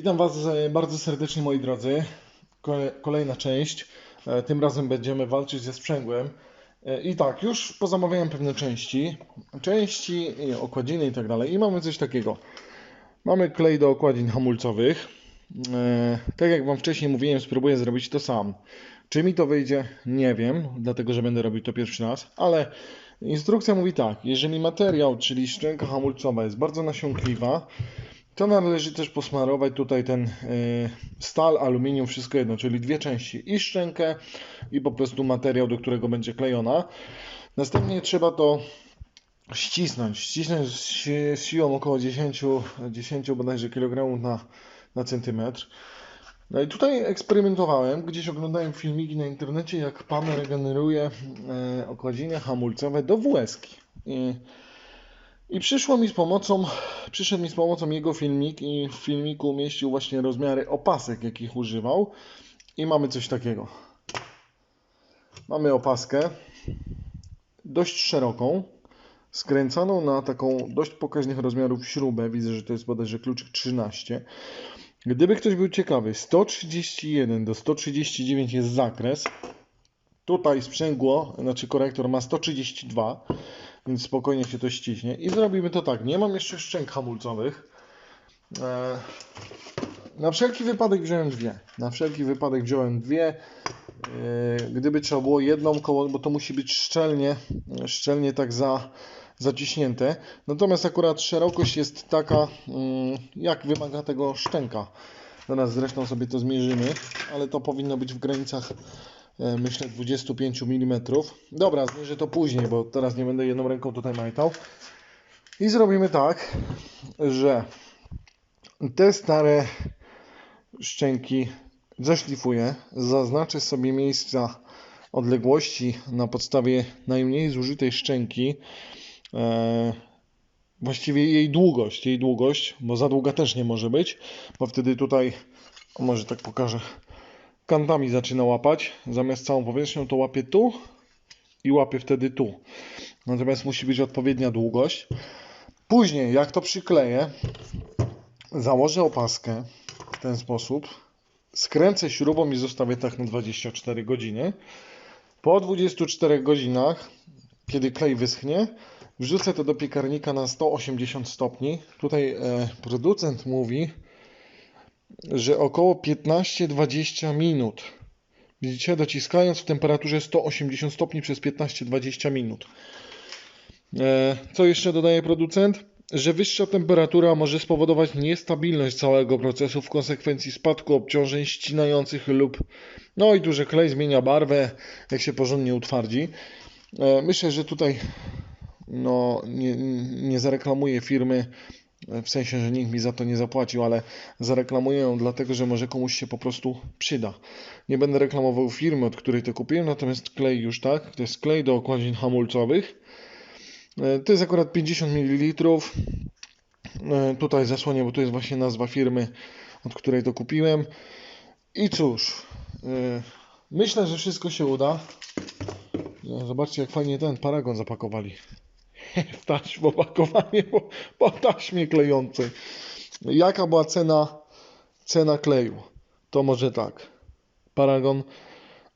Witam Was e, bardzo serdecznie moi drodzy. Kole- Kolejna część. E, Tym razem będziemy walczyć ze sprzęgłem. E, I tak, już pozamawiałem pewne części. Części, okładziny i tak dalej. I mamy coś takiego. Mamy klej do okładzin hamulcowych. Tak jak Wam wcześniej mówiłem, spróbuję zrobić to sam. Czy mi to wyjdzie? Nie wiem, dlatego że będę robił to pierwszy raz, ale instrukcja mówi tak, jeżeli materiał, czyli szczęka hamulcowa jest bardzo nasiąkliwa, to należy też posmarować tutaj ten y, stal, aluminium, wszystko jedno, czyli dwie części i szczękę i po prostu materiał, do którego będzie klejona. Następnie trzeba to ścisnąć, ścisnąć z, si- z siłą około 10, 10 bodajże kilogramów na, na centymetr. No i tutaj eksperymentowałem, gdzieś oglądałem filmiki na internecie, jak pan regeneruje e, okładziny hamulcowe do WS-ki. I, I przyszło mi z pomocą, przyszedł mi z pomocą jego filmik i w filmiku umieścił właśnie rozmiary opasek, jakich używał. I mamy coś takiego. Mamy opaskę dość szeroką, skręcaną na taką dość pokaźnych rozmiarów śrubę. Widzę, że to jest bodajże kluczyk 13. Gdyby ktoś był ciekawy, 131 do 139 jest zakres. Tutaj sprzęgło, znaczy korektor ma 132, więc spokojnie się to ściśnie. I zrobimy to tak. Nie mam jeszcze szczęk hamulcowych. E, na wszelki wypadek wziąłem dwie. Na wszelki wypadek wziąłem dwie. E, Gdyby trzeba było jedną koło, bo to musi być szczelnie, szczelnie tak za, zaciśnięte. Natomiast akurat szerokość jest taka, mm, jak wymaga tego szczęka. Zaraz zresztą sobie to zmierzymy, ale to powinno być w granicach myślę 25 mm. Dobra, zmierzę to później, bo teraz nie będę jedną ręką tutaj majtał. I zrobimy tak, że te stare szczęki zeszlifuję, zaznaczę sobie miejsca odległości na podstawie najmniej zużytej szczęki. E, właściwie jej długość, jej długość, bo za długa też nie może być, bo wtedy tutaj, może tak pokażę, kantami zaczyna łapać. Zamiast całą powierzchnią to łapie tu i łapie wtedy tu. Natomiast musi być odpowiednia długość. Później, jak to przykleję, założę opaskę w ten sposób, skręcę śrubą i zostawię tak na 24 godziny. Po 24 godzinach, kiedy klej wyschnie, wrzucę to do piekarnika na 180 stopni. Tutaj e, producent mówi, że około 15-20 minut. Widzicie, dociskając w temperaturze 180 stopni przez 15-20 minut. E, Co jeszcze dodaje producent? Że wyższa temperatura może spowodować niestabilność całego procesu, w konsekwencji spadku obciążeń ścinających lub no i tu, że klej zmienia barwę, jak się porządnie utwardzi. E, Myślę, że tutaj no, nie, nie zareklamuję firmy, w sensie, że nikt mi za to nie zapłacił, ale zareklamuję ją dlatego, że może komuś się po prostu przyda. Nie będę reklamował firmy, od której to kupiłem, natomiast klej już tak, to jest klej do okładzin hamulcowych. E, To jest akurat 50 ml. E, Tutaj zasłonię, bo to jest właśnie nazwa firmy, od której to kupiłem. I cóż, e, myślę, że wszystko się uda. Zobaczcie, jak fajnie ten paragon zapakowali. W taśmę opakowanie po, po taśmie klejącej. Jaka była cena, cena kleju? To może tak. Paragon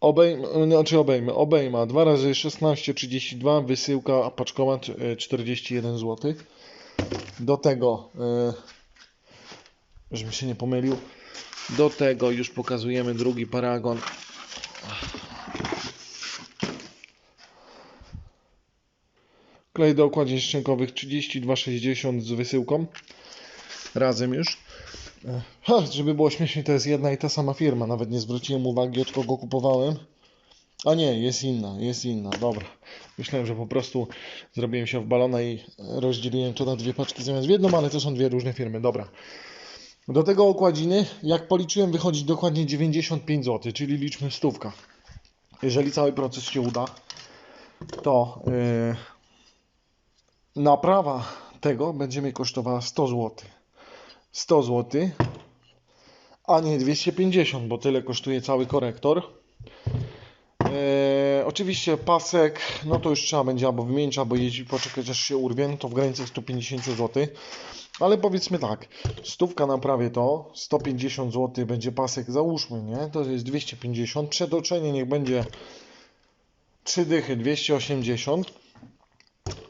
obejm, znaczy obejmę, obejma 2 razy 16,32, wysyłka, paczkomat e, 41 zł. Do tego, e, żebym się nie pomylił, do tego już pokazujemy drugi paragon. Klej do okładzin szczękowych 32,60 z wysyłką. Razem już. Ha, żeby było śmieszniej, to jest jedna i ta sama firma. Nawet nie zwróciłem uwagi, od kogo kupowałem. A nie, jest inna, jest inna. Dobra. Myślałem, że po prostu zrobiłem się w balona i rozdzieliłem to na dwie paczki zamiast w jedną, ale to są dwie różne firmy. Dobra. Do tego okładziny, jak policzyłem, wychodzi dokładnie 95 zł, czyli liczmy stówka. Jeżeli cały proces się uda, to yy, naprawa tego będzie mnie kosztowała 100 zł. 100 zł, a nie 250, bo tyle kosztuje cały korektor. E, oczywiście pasek, no to już trzeba będzie albo wymienić, albo jeździć, poczekać aż się urwie, no to w granicach 150 zł. Ale powiedzmy tak, stówka na prawie to, 150 zł będzie pasek, załóżmy, nie? To jest 250, przetoczenie niech będzie 3 dychy, 280.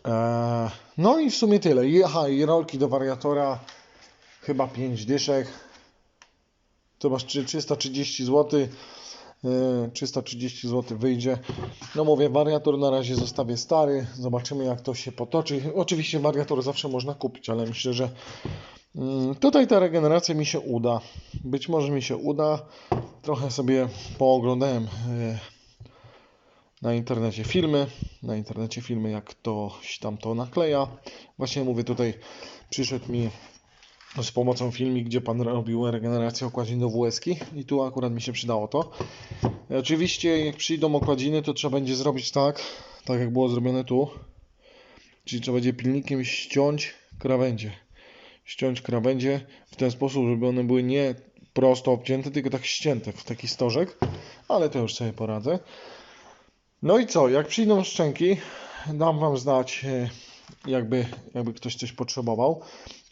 Eee, no i w sumie tyle. Aha, i rolki do wariatora, chyba 5 dyszek. To masz 330 zł. Yy, 330 zł wyjdzie. No mówię, wariator na razie zostawię stary. Zobaczymy jak to się potoczy. Oczywiście wariator zawsze można kupić, ale myślę, że mm, tutaj ta regeneracja mi się uda. Być może mi się uda. Trochę sobie pooglądałem yy, na internecie filmy. Na internecie filmy, jak ktoś tam to nakleja. Właśnie mówię, tutaj przyszedł mi z pomocą filmik, gdzie pan robił regenerację okładzin do WSki i tu akurat mi się przydało to. Oczywiście jak przyjdą okładziny, to trzeba będzie zrobić tak, tak jak było zrobione tu. Czyli trzeba będzie pilnikiem ściąć krawędzie. Ściąć krawędzie w ten sposób, żeby one były nie prosto obcięte, tylko tak ścięte w taki stożek, ale to już sobie poradzę. No i co, jak przyjdą szczęki, dam Wam znać, e, jakby, jakby ktoś coś potrzebował.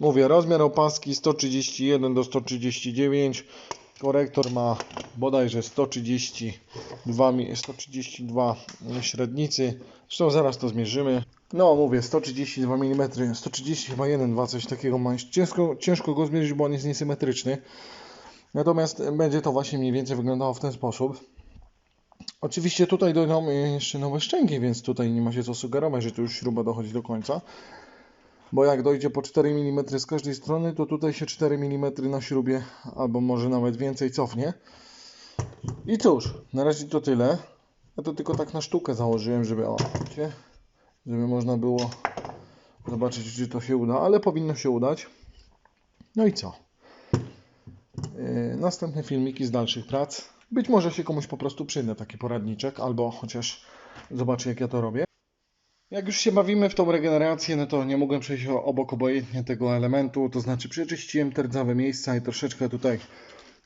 Mówię, rozmiar opaski 131 do 139. Korektor ma bodajże 132, mi- 132 średnicy. Zresztą zaraz to zmierzymy. No mówię, 132 mm, 130 chyba 1, 2, coś takiego ma. Ciężko, ciężko go zmierzyć, bo on jest niesymetryczny. Natomiast będzie to właśnie mniej więcej wyglądało w ten sposób. Oczywiście tutaj dojdą jeszcze nowe szczęki, więc tutaj nie ma się co sugerować, że tu już śruba dochodzi do końca. Bo jak dojdzie po 4 mm z każdej strony, to tutaj się 4 mm na śrubie, albo może nawet więcej cofnie. I cóż, na razie to tyle. Ja to tylko tak na sztukę założyłem, żeby, o, żeby można było zobaczyć, czy to się uda, ale powinno się udać. No i co? Yy, następne filmiki z dalszych prac. Być może się komuś po prostu przyda taki poradniczek, albo chociaż zobaczy, jak ja to robię. Jak już się bawimy w tą regenerację, no to nie mogłem przejść obok obojętnie tego elementu, to znaczy przeczyściłem te rdzawe miejsca i troszeczkę tutaj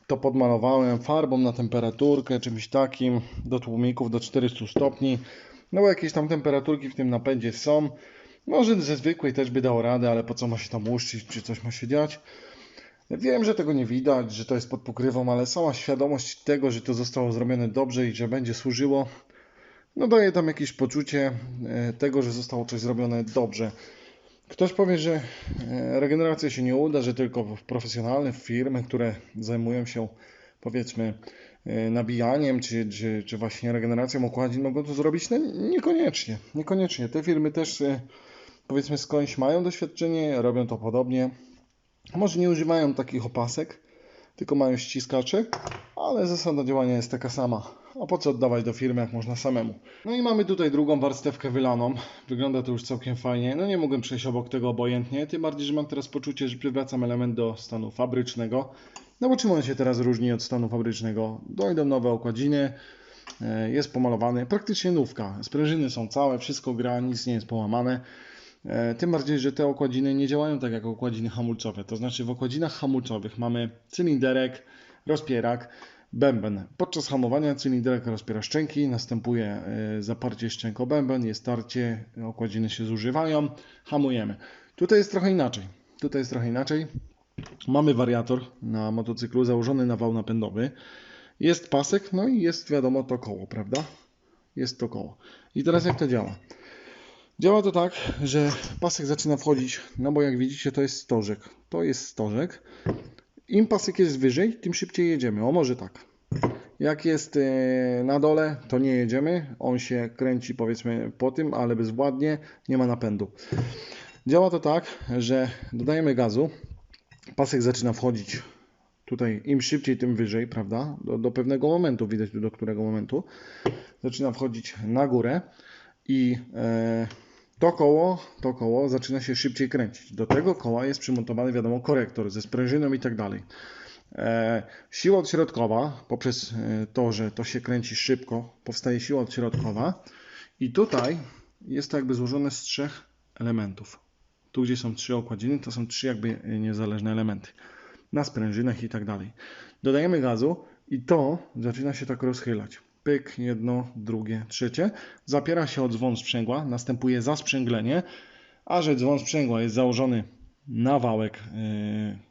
to podmalowałem farbą na temperaturkę, czymś takim, do tłumików do 400 stopni. No bo jakieś tam temperaturki w tym napędzie są. Może ze zwykłej też by dało radę, ale po co ma się tam łuszczyć, czy coś ma się dziać. Wiem, że tego nie widać, że to jest pod pokrywą, ale sama świadomość tego, że to zostało zrobione dobrze i że będzie służyło, no daje tam jakieś poczucie e, tego, że zostało coś zrobione dobrze. Ktoś powie, że e, regeneracja się nie uda, że tylko profesjonalne firmy, które zajmują się powiedzmy e, nabijaniem czy, czy, czy właśnie regeneracją okładzin mogą to zrobić. No niekoniecznie, niekoniecznie. Te firmy też powiedzmy skądś mają doświadczenie, robią to podobnie. Może nie używają takich opasek, tylko mają ściskacze, ale zasada działania jest taka sama. A po co oddawać do firmy, jak można samemu? No i mamy tutaj drugą warstewkę wylaną. Wygląda to już całkiem fajnie. No nie mogłem przejść obok tego obojętnie, tym bardziej, że mam teraz poczucie, że przywracam element do stanu fabrycznego. No bo czym on się teraz różni od stanu fabrycznego? Dojdą nowe okładziny, e, jest pomalowany, praktycznie nówka. Sprężyny są całe, wszystko gra, nic nie jest połamane. E, Tym bardziej, że te okładziny nie działają tak jak okładziny hamulcowe. To znaczy w okładzinach hamulcowych mamy cylinderek, rozpierak, bęben. Podczas hamowania cylinderek rozpiera szczęki, następuje e, zaparcie szczęk o bęben, jest tarcie, okładziny się zużywają, hamujemy. Tutaj jest trochę inaczej. Tutaj jest trochę inaczej. Mamy wariator na motocyklu założony na wał napędowy. Jest pasek, no i jest wiadomo to koło, prawda? Jest to koło. I teraz jak to działa? Działa to tak, że pasek zaczyna wchodzić, no bo jak widzicie to jest stożek. To jest stożek. Im pasek jest wyżej, tym szybciej jedziemy. O może tak. Jak jest e, na dole, to nie jedziemy. On się kręci powiedzmy po tym, ale bezwładnie, nie ma napędu. Działa to tak, że dodajemy gazu. Pasek zaczyna wchodzić tutaj im szybciej, tym wyżej, prawda? Do, do pewnego momentu, widać do którego momentu. Zaczyna wchodzić na górę i e, to koło, to koło zaczyna się szybciej kręcić. Do tego koła jest przymontowany, wiadomo, korektor ze sprężyną i tak dalej. E, siła odśrodkowa, poprzez e, to, że to się kręci szybko, powstaje siła odśrodkowa i tutaj jest to jakby złożone z trzech elementów. Tu, gdzie są trzy okładziny, to są trzy jakby niezależne elementy. Na sprężynach i tak dalej. Dodajemy gazu i to zaczyna się tak rozchylać. Pyk, jedno, drugie, trzecie. Zapiera się o dzwon sprzęgła, następuje zasprzęglenie, a że dzwon sprzęgła jest założony na wałek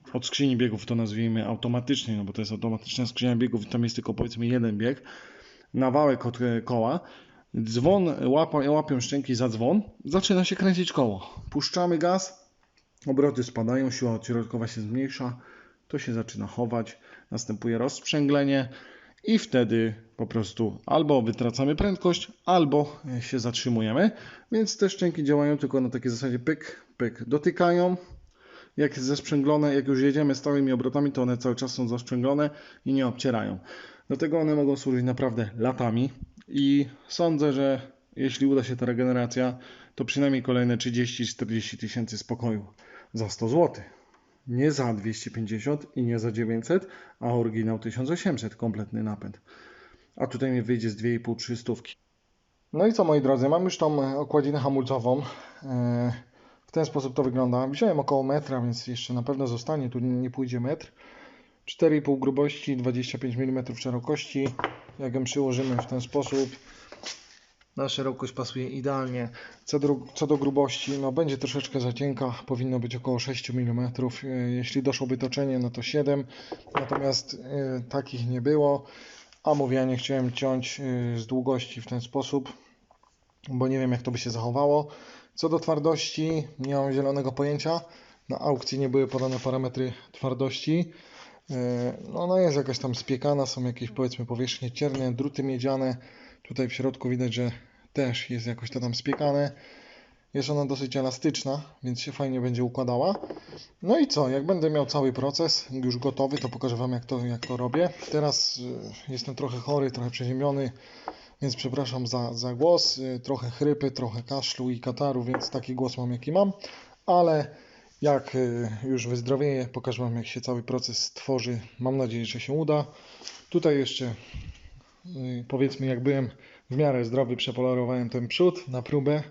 yy, od skrzyni biegów, to nazwijmy automatycznie, no bo to jest automatyczna skrzynia biegów, tam jest tylko powiedzmy jeden bieg, na wałek od e, koła, dzwon, łapa, łapią szczęki za dzwon, zaczyna się kręcić koło. Puszczamy gaz, obroty spadają, siła odśrodkowa się zmniejsza, to się zaczyna chować, następuje rozsprzęglenie i wtedy po prostu albo wytracamy prędkość, albo e, się zatrzymujemy, więc te szczęki działają tylko na takiej zasadzie pyk, pyk, dotykają, jak jest zesprzęglone, jak już jedziemy stałymi obrotami, to one cały czas są zasprzęglone i nie obcierają. Dlatego one mogą służyć naprawdę latami i sądzę, że jeśli uda się ta regeneracja, to przynajmniej kolejne 30-40 tysięcy spokoju za 100 zł. Nie za 250 i nie za 900, a oryginał 1800, kompletny napęd. A tutaj mi wyjdzie z 2,5-3 stówki. No i co moi drodzy, mam już tą okładzinę hamulcową. E, W ten sposób to wygląda. Wziąłem około metra, więc jeszcze na pewno zostanie, tu nie pójdzie metr. 4,5 grubości, 25 mm szerokości. Jak ją przyłożymy w ten sposób, na szerokość pasuje idealnie. Co do, co do grubości, no będzie troszeczkę za cienka, powinno być około 6 mm. E, Jeśli doszłoby toczenie, no to 7, natomiast e, takich nie było. A mówię, ja nie chciałem ciąć e, z długości w ten sposób, bo nie wiem jak to by się zachowało. Co do twardości, nie mam zielonego pojęcia. Na aukcji nie były podane parametry twardości. No ona jest jakaś tam spiekana, są jakieś powiedzmy powierzchnie cierne, druty miedziane. Tutaj w środku widać, że też jest jakoś to tam spiekane. Jest ona dosyć elastyczna, więc się fajnie będzie układała. No i co, jak będę miał cały proces już gotowy, to pokażę Wam jak to, jak to robię. Teraz y, jestem trochę chory, trochę przeziębiony, więc przepraszam za, za głos. Y, Trochę chrypy, trochę kaszlu i kataru, więc taki głos mam jaki mam. Ale jak y, już wyzdrowieję, pokażę Wam jak się cały proces tworzy. Mam nadzieję, że się uda. Tutaj jeszcze powiedzmy jak byłem w miarę zdrowy, przepolarowałem ten przód na próbę,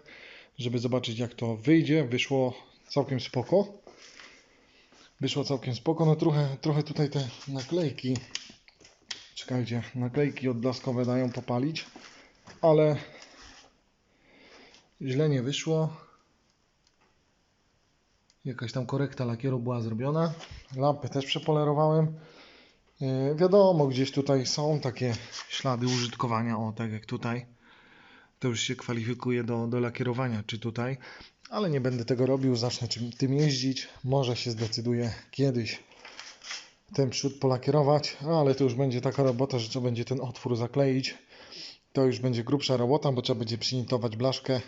żeby zobaczyć jak to wyjdzie. Wyszło całkiem spoko. Wyszło całkiem spoko. No trochę, trochę tutaj te naklejki, czekajcie, naklejki odblaskowe dają popalić, ale źle nie wyszło. Jakaś tam korekta lakieru była zrobiona. Lampy też przepolerowałem. Yy, wiadomo, gdzieś tutaj są takie ślady użytkowania, o tak jak tutaj. To już się kwalifikuje do, do lakierowania, czy tutaj. Ale nie będę tego robił, zacznę tym jeździć. Może się zdecyduję kiedyś ten przód polakierować, ale to już będzie taka robota, że trzeba będzie ten otwór zakleić. To już będzie grubsza robota, bo trzeba będzie przynitować blaszkę,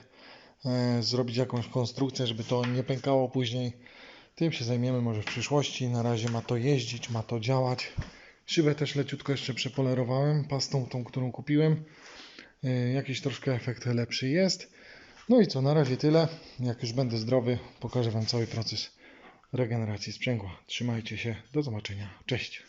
e, zrobić jakąś konstrukcję, żeby to nie pękało później. Tym się zajmiemy może w przyszłości. Na razie ma to jeździć, ma to działać. Szybę też leciutko jeszcze przepolerowałem pastą tą, którą kupiłem. E, Jakiś troszkę efekt lepszy jest. No i co, na razie tyle. Jak już będę zdrowy, pokażę Wam cały proces regeneracji sprzęgła. Trzymajcie się, do zobaczenia. Cześć.